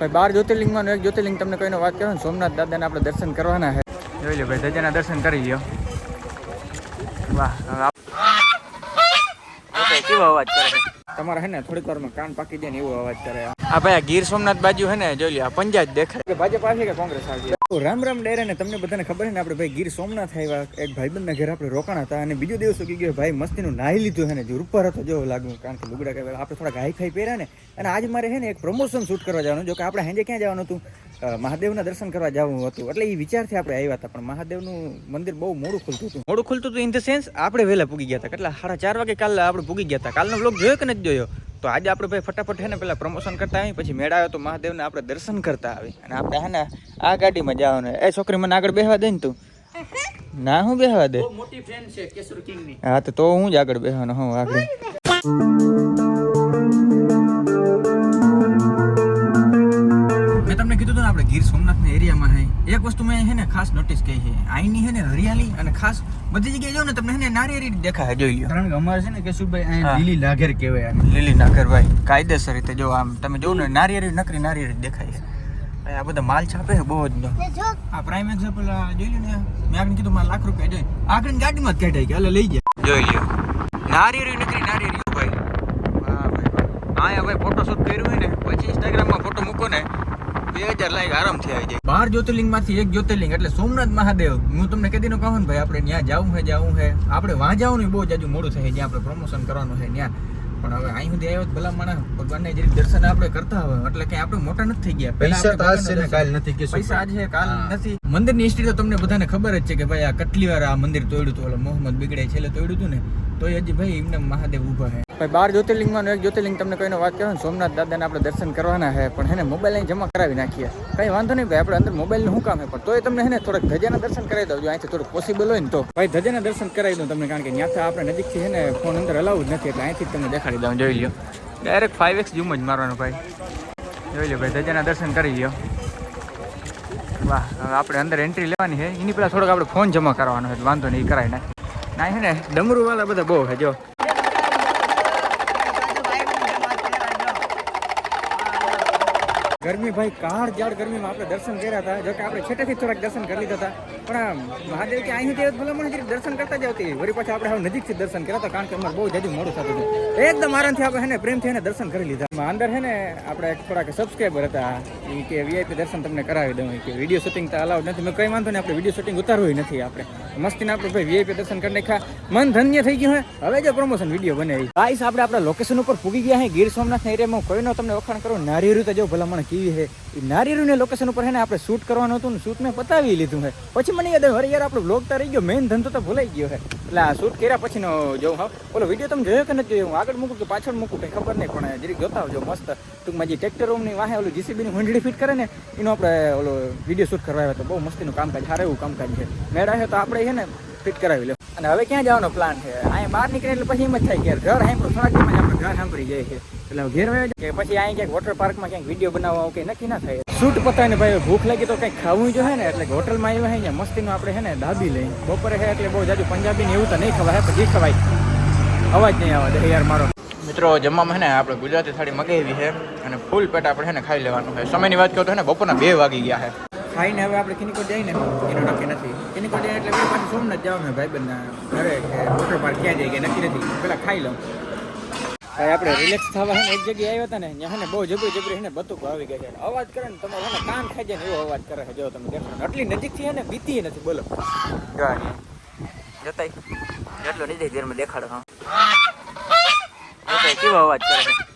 ભાઈ બાર જ્યોતિર્લિંગમાંનું એક જ્યોતિર્લિંગ તમને કોઈને વાત કરો ને સોમનાથ દાદાને આપણે દર્શન કરવાના છે. જોઈ લો ભાઈ દાદાના દર્શન કરી લ્યો. વાહ કેવો અવાજ કરે છે? તમારે હે ને થોડીક વારમાં કાન પાકી જાય ને એવો અવાજ કરે. આ ભાઈ ગીર સોમનાથ બાજુ હે ને જોઈ લ્યો આ પંજાબ દેખાય. કે ભાજપ આવશે કે કોંગ્રેસ આવશે રામ રામ ડેરા ને તમને બધાને ખબર છે ને, આપણે ભાઈ ગીર સોમનાથ આવ્યા, એક ભાઈબંધના ઘરે આપણે રોકાણ હતા અને બીજો દિવસ ઉગી ગયો, ભાઈ મસ્તીનું નાહી લીધું છે ને, જે ઉપર હતો જો લાગ્યું કારણ કે લુગડા કહેવાય આપણે થોડાક હાઈ ફાઈ પહેર્યા ને, અને આજ મારે છે ને એક પ્રમોશન શૂટ કરવા જવાનું જો કે આપણે હેંજે ક્યાં જવાનું હતું? મહાદેવના દર્શન કરવા જવાનું હતું, એટલે એ વિચારથી આપણે આવ્યા હતા, પણ મહાદેવનું મંદિર બહુ મોડું ખુલતું હતું. મોડું ખુલતું હતું ઇન ધ સેન્સ આપણે વહેલા પૂગી ગયા હતા, કેટલા? સાડા ચાર વાગે કાલે આપણે પૂગી ગયા હતા. કાલનો બ્લોગ જોયો કે નથી જોયો? તો આજે આપણે ભાઈ ફટાફટ હે ને પેલા પ્રમોશન કરતા આવી પછી મેળા આવ્યો તો મહાદેવને આપણે દર્શન કરતા આવી અને આપણે હે ને આ ગાડીમાં જવાનું. એ છોકરી મને આગળ બેહવા દે ને તું. ના હું બેહવા દે. મોટી ફેન છે કેસર કિંગની હા તો તો હું જ આગળ બેહવાનો હું આગળ. મેં તમને કીધું આપણે ગીર સોમનાથના એરિયામાં હે. એક વસ્તુ મેં છે ને ખાસ નોટિસ કરી છે. અહીંની છે ને હરિયાળી અને ખાસ બધી જગ્યાએ જો ને તમને છે ને નારિયેરી દેખાય જોઈ લ્યો. કારણ કે અમારે છે ને કેશુભાઈ હા. અહીંયા લીલી નાગર કહેવાય લીલી નાગર ભાઈ કાયદેસર રીતે જો આમ તમે જોવો ને નારિયેરી નકરી નારિયેરી દેખાય છે. આ બધા માલ છાપે છે બહુ જ આ પ્રાઇમ એક્ઝામ્પલ જોઈ લ્યો ને. મેં આગળ કીધું મારે લાખ રૂપિયા જોઈ આગળ ગાડીમાં જ કઢાઈ કે એટલે લઈ જાય જોઈ લ્યો. નારિયેરી નકરી નારિયેરી ભાઈ. હા ભાઈ વાહ. ભાઈ ફોટો શૂટ કર્યું હોય ને પછી ઇન્સ્ટાગ્રામમાં ફોટો મૂકો ને બે હજાર લાઈક આરામથી આવી જાય. બાર જ્યોતિર્લિંગમાંથી એક જ્યોતિર્લિંગ એટલે સોમનાથ મહાદેવ. હું તમને કદી કહું ને ભાઈ, આપણે ત્યાં જવું છે જવું છે આપણે વાં જવાનું બહુ જાજુ મોડું થાય જ્યાં આપણે પ્રમોશન કરવાનું છે ત્યાં પણ હવે અહીં સુધી આવ્યો તો ભલા માણસ ભગવાનને જે દર્શન આપણે કરતા હોય એટલે કે આપણે મોટા નથી થઈ ગયા. પૈસા તો આજ છે ને કાલ નથી કે પૈસા આજ છે કાલ હા. નથી. મંદિરની હિસ્ટ્રી તો તમને બધાને ખબર જ છે કે ભાઈ આ કેટલી વાર આ મંદિર તોડ્યું હતું. ઓલો મોહમ્મદ બિગડે છેલ્લે તોડ્યું હતું ને તો હજી ભાઈ એમને મહાદેવ ઊભા છે ભાઈ બાર જ્યોતિર્લિંગમાં એક જ્યોતિર્લિંગ તમને કોઈનો વાત કરો ને સોમનાથ દાદાને આપણે દર્શન કરવાના છે પણ હેને મોબાઈલ અહીં જમા કરાવી નાખીએ. કઈ વાંધો નહીં ભાઈ આપણે અંદર મોબાઈલનું શું કામ છે પણ તોય તમને હેને થોડાક ધજાના દર્શન કરાવી દઉં જો અહીંથી થોડુંક પોસિબલ હોય ને તો. ભાઈ ધજાના દર્શન કરાવી દઉં તમને કારણ કે ત્યાંથી આપણે નજીકથી છે ને ફોન અંદર જ નથી એટલે અહીંથી જ તમને દેખાડી દઉં જોઈ લ્યો. ડાયરેક્ટ ફાઈવ એક્સ ઝૂમ જ મારવાનું ભાઈ. જોઈ લો ભાઈ ધજાના દર્શન કરી લ્યો. વાહ, હવે આપણે અંદર એન્ટ્રી લેવાની છે. એની પહેલાં થોડોક આપણે ફોન જમા કરવાનો છે, વાંધો નહીં, કરાય ને ના છે ને ડમરૂ વાળા બધા બહુ છે, જો. ગરમી ભાઈ કાળ જાડ ગરમીમાં આપણે દર્શન કર્યા હતા. જોકે આપણે છેટેથી થોડાક દર્શન કરી લીધા હતા. પણ આ મહાદેવ કે અહીંથી ભલામણ દર્શન કરતા જ આવતી વળી પાછા આપણે હવે નજીકથી દર્શન કર્યા હતા, કારણ કે અમારે બહુ જાજુ મોડું થતું હતું. એકદમ આરામથી આપણે હેને પ્રેમથી એને દર્શન કરી લીધા. અંદર છે ને આપણે થોડાક સબસ્ક્રાઈબર હતા. એ કે વીઆઈપી દર્શન તમને કરાવી દઉં. કે વીડિયો શૂટિંગ તો અલાઉડ નથી. મેં કંઈ વાંધો નહીં, આપણે વીડિયો શૂટિંગ ઉતારવું નથી આપણે. મસ્તીને આપણે ભાઈ વીઆઈપી દર્શન કરી નાખ્યા. મન ધન્ય થઈ ગયું હવે જો પ્રમોશન વીડિયો બનાવી ગાઈસ, આપણે આપણા લોકેશન ઉપર પૂગી ગયા હે. ગીર સોમનાથ એરિયામાં કોઈનો તમને વખાણ કરો નારિયેરું તો જો ભલામણ કેવી છે એ નારિયેરુને લોકેશન ઉપર હે ને આપણે શૂટ કરવાનું હતું ને શૂટ મેં પતાવી લીધું હે. પછી મને યાદ અરે યાર, આપણો બ્લોગ તો રહી ગયો. મેઇન ધંધો તો ભૂલાઈ ગયો હે. એટલે આ શૂટ કર્યા પછીનો જોઉં, હા. ઓલો વીડિયો તમે જોયો કે નથી જોયો? હું આગળ મૂકું કે પાછળ મૂકું કંઈ ખબર નહીં, પણ જરીક જોતા આવજો, મસ્ત. ટૂંકમાં જે ટ્રેક્ટર રૂમની વાહે ઓલું જીસીબીની હુંડડી ફિટ કરે ને, એનો આપણે ઓલો વીડિયો શૂટ કરવા આવ્યો હતો બહુ મસ્તીનું કામકાજ, સારું એવું કામકાજ છે. મેળા છે તો આપણે છે ને ફિટ કરાવી લે. અને હવે ક્યાં જવાનો પ્લાન છે? અહીંયા બહાર નીકળે એટલે પછી એમ જ થાય કે ઘર સાંભળો, થોડાક દિવસમાં આપણે ઘર સાંભળી જાય છે એટલે ઘેર વયા કે પછી અહીંયા ક્યાંક વોટર પાર્કમાં ક્યાંક વીડિયો બનાવવા કે નક્કી ના થાય. શૂટ પતાવીને ભાઈ ભૂખ લાગી તો કંઈક ખાવું જોઈએ ને, એટલે હોટલમાં આવ્યા ને, મસ્તીનું આપણે છે ને દાબી લઈ બપોરે છે એટલે બહુ જાજુ પંજાબી ને એવું તો નહીં ખવાય પછી ખવાય. અવાજ નહીં આવે યાર મારો. મિત્રો, જમવામાં છે ને આપણે ગુજરાતી થાળી મગાવી છે અને ફૂલ પેટ આપણે છે ને ખાઈ લેવાનું છે સમયની વાત કહો તો છે ને બપોરના બે વાગી ગયા છે ખાઈને હવે આપણે કિનિકોટ જઈને એનું નક્કી નથી. કિનિકોટ જાય એટલે પાછું સોમનાથ જવાનું ભાઈ બંધ ઘરે કે વોટર પાર્ક ક્યાં જાય કે નક્કી નથી. પેલા ખાઈ લઉં. ભાઈ, આપણે રિલેક્સ થવા છે એક જગ્યાએ આવ્યા હતા ને, ત્યાં ને બહુ જબરી જબરી છે ને બતુક આવી ગયા છે. અવાજ કરે ને તમારે ને કાન ખાઈ જાય ને એવો અવાજ કરે છે. જો તમે દેખો ને, આટલી નજીકથી ને બીતી નથી, બોલો. જતાય. જેટલો નજીક ઘરમાં દેખાડો, હા. કેવો અવાજ કરે છે.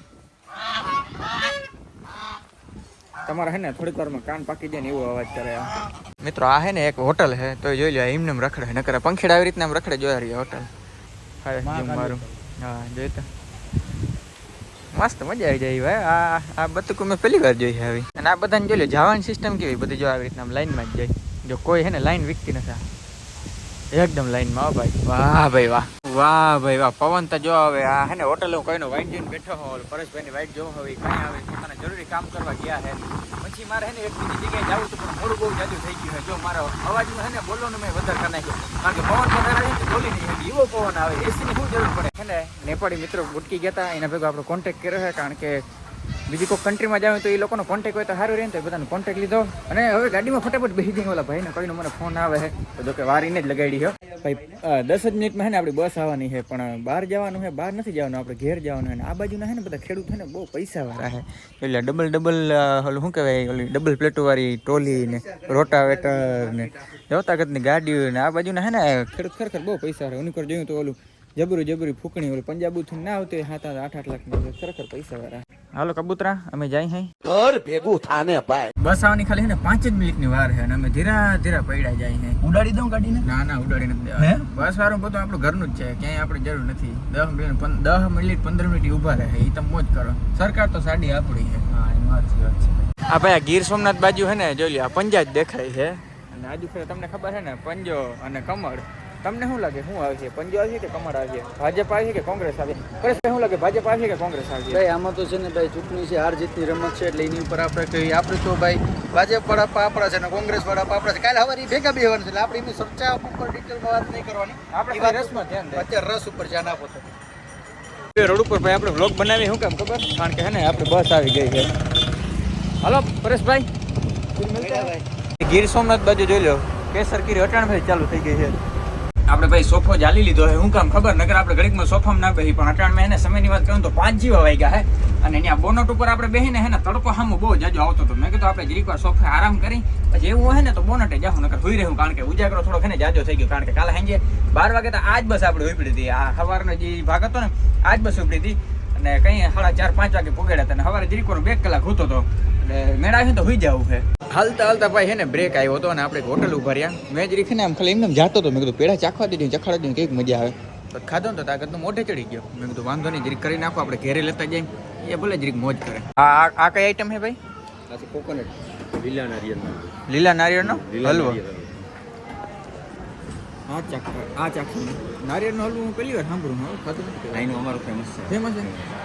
તમારે હે ને થોડીક વારમાં કાન પાકી જાય ને એવો અવાજ કરે મિત્રો આ હે ને એક હોટલ હે તો જોઈ લો એમને રખડે રખડે કરે પંખીડા આવી રીતના રખડે જોયા રહી હોટલ. હા મારું. હા જોઈ તો. મસ્ત મજા આવી જાય ભાઈ આ આ બધું મેં પહેલી વાર જોઈ છે આવી. અને આ બધાને જોઈ લો જવાની સિસ્ટમ કેવી બધી જો આવી રીતના લાઈનમાં જ જાય. જો કોઈ હે ને લાઈન વીકતી નથી એકદમ લાઈનમાં હો ભાઈ. વાહ ભાઈ વાહ. વાહ ભાઈ વાહ પવન તો જો હવે આ હે ને હોટલ કોઈનો વાઈટ જોઈને બેઠો હોલ પરેશભાઈની વાઈટ જોવો હવે કઈ આવે કામ કરવા ગયા છે. પછી મારે હે એક બીજી જગ્યાએ જવું હતું પણ મોડું બહુ જાજુ થઈ ગયું છે. જો મારો અવાજમાં ને બોલવાનું મેં વધારે કરી નાખ્યો. કારણ કે પવન વધારે છે, બોલી નહીં એવો પવન આવે એસીની શું જરૂર પડે? હે ને, નેપાળી મિત્રો ગુટકી ગયા હતા, એના ભેગો આપણો કોન્ટેક્ટ કર્યો છે, કારણ કે બીજી કોઈ કન્ટ્રીમાં જાવ તો એ લોકોનો કોન્ટેક્ટ હોય તો સારું રહે ને, તો બધાનો કોન્ટેક લીધો. અને હવે ગાડીમાં ફટાફટ બેસી જઈને ઓલા ભાઈને કોઈનો મને ફોન આવે છે. તો જો કે વારીને જ લગાડી છે. ભાઈ દસ જ મિનિટમાં હે ને આપણી બસ આવવાની છે પણ બહાર જવાનું છે બહાર નથી જવાનું આપણે ઘેર જવાનું છે અને આ બાજુના છે ને બધા ખેડૂત છે ને બહુ પૈસાવાળા છે. એટલે ડબલ ડબલ ઓલું શું કહેવાય ઓલી ડબલ પ્લેટોવાળી ટ્રોલી ને રોટાવેટર ને જોતા ગતની ગાડીઓ ને આ બાજુના છે ને ખેડૂત ખરેખર બહુ પૈસા છે. ઉની જોયું તો ઓલું જબરું જબરી ફૂકણી ઓલું પંજાબુથી ના આવતી સાત આઠ આઠ લાખ ખરેખર પૈસા વાળા. હાલો કબૂતરા અમે જાય હઈ. ઘર ભેગું થાને ભાઈ. બસ આવવાની ખાલી ને પાંચ જ મિનિટની વાર છે અને અમે ધીરા ધીરા પડ્યા જાય હે. ઉડાડી દઉં ગાડીને? ના ના ઉડાડી નથી હે? બસ વાળું બધું આપણું ઘરનું જ છે ક્યાંય આપણે જરૂર નથી. દસ મિનિટ દસ મિનિટ પંદર મિનિટ ઊભા રહે એ તમે મોજ કરો. સરકાર તો સાડી આપણી છે હા એ સાચી વાત છે. આ ભાઈ આ ગીર સોમનાથ બાજુ છે ને જોઈ લ્યો આ પંજા જ દેખાય છે અને આજુ ફેર તમને ખબર છે ને પંજો અને કમળ. તમને શું લાગે? શું આવશે પંજો આવશે કે કમળ આવશે ભાજપ આવશે કે કોંગ્રેસ આવશે શું લાગે? ભાજપ આવશે કે કોંગ્રેસ આવશે ભાઈ આમાં તો છે ને ભાઈ ચૂંટણી છે હાર જીતની રમત છે એટલે એની ઉપર આપણે કઈ આપણે તો ભાઈ ભાજપ વાળા પાપડા છે ને કોંગ્રેસ વાળા પાપડા છે. કાલે હવે ભેગા બેહવાનું છે એટલે આપણે એમની ચર્ચા ઉપર ડિટેલમાં વાત નહીં કરવાની. આપણે રસમાં ધ્યાન અત્યારે રસ ઉપર ધ્યાન આપો તો એ રોડ ઉપર ભાઈ આપણે બ્લોગ બનાવી શું કામ ખબર? કારણ કે હે ને આપણે બસ આવી ગઈ છે. હલો પરેશભાઈ ગીર સોમનાથ બાજુ જોઈ લો. કેસર કીરી અટાણ ભાઈ ચાલુ થઈ ગઈ છે. આપણે ભાઈ સોફો જાલી લીધો હે, હું કામ ખબર? નગર આપણે ઘડીકમાં સોફામાં ના બેસી પણ અટાણ મેં સમયની વાત કરું તો પાંચ જીવા વાગ્યા હે. અને ત્યાં બોનટ ઉપર આપણે બેહીને હે ને તડકો સામું બહુ જાજો આવતો હતો. મેં કીધું આપણે જરીક વાર સોફે આરામ કરી, પછી એવું હોય ને તો બોનટે જાઉં નકર હોઈ રહ્યું કારણ કે ઉજાગરો થોડો છે ને જાજો થઈ ગયો, કારણ કે કાલે સાંજે બાર વાગે તો આજ બસ આપણે ઉપડી હતી. આ સવારનો જે ભાગ હતો ને, આજ બસ ઉપડી હતી. અને કઈ સાડા ચાર, પાંચ વાગે પોગેડ્યા હતા. અને સવારે જરીક વાર બે કલાક હોતો હતો. એટલે મેળા છે તો હોઈ જવું છે હાલતા હાલતા ભાઈ હે ને બ્રેક આવ્યો હતો અને આપણે હોટલ ઊભા રહ્યા. મેં જરીક રીખીને ને આમ ખાલી એમને એમ જાતો હતો. મેં કીધું પેડા ચાખવા દીધી ચખાડા દીધી કંઈક મજા આવે. તો ખાધો ને તો તાકાત મોઢે ચડી ગયો. મેં કીધું વાંધો નહીં જરીક કરી નાખો આપણે ઘેરે લેતા જઈએ. એ ભલે જરીક મોજ કરે. આ આ- કઈ આઈટમ છે ભાઈ? આ કોકોનટ લીલા નારિયેળનો. લીલા નારિયેળનો? હલવો. આ ચાખ આ ચાખી નારિયેળનો હલવો હું પહેલી વાર સાંભળું ખાધું અહીંનું અમારું ફેમસ છે. ફેમસ છે?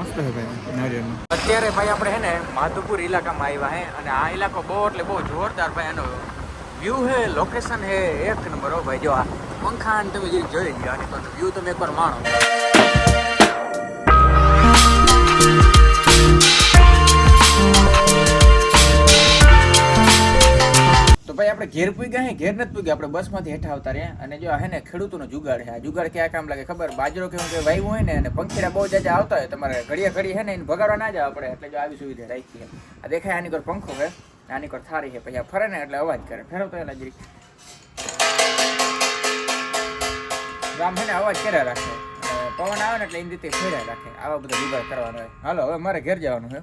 મસ્ત છે ભાઈ, નારિયેળનો. અત્યારે ભાઈ આપણે હે માધુપુર ઇલાકામાં આવ્યા હે અને આ ઇલાકો બહુ એટલે બહુ જોરદાર ભાઈ, એનો વ્યૂ હે લોકેશન હે, એક નંબર હો ભાઈ, જો આ પંખા તમે જે જોઈ ગયા વ્યૂ તમે એકવાર માણો. આપણે ઘેર પૂગ્યા હે? ઘેર નથી પૂગ્યા. આપણે બસમાંથી હેઠા આવતા રહ્યા. અને જો હે ને ખેડૂતોનો જુગાડ છે આ જુગાડ ક્યાં કામ લાગે ખબર? બાજરો કે કે વાવ્યું હોય ને, અને પંખીડા બહુ જાજા આવતા હોય. તમારે ઘડીએ ઘડી હે ને, એને ભગાડવા ના જવા આપણે એટલે જો આવી સુવિધા રાખી આ દેખાય આની પર પંખો હે. આની કોર થારી છે પછી આ ફરે ને એટલે અવાજ કરે. ફેરવતો એના જરી આમ હે ને અવાજ કર્યા રાખે. પવન આવે ને એટલે એની રીતે ફેર્યા રાખે. આવા બધા જુગાડ કરવાનો હોય. હાલો, હવે મારે ઘેર જવાનું છે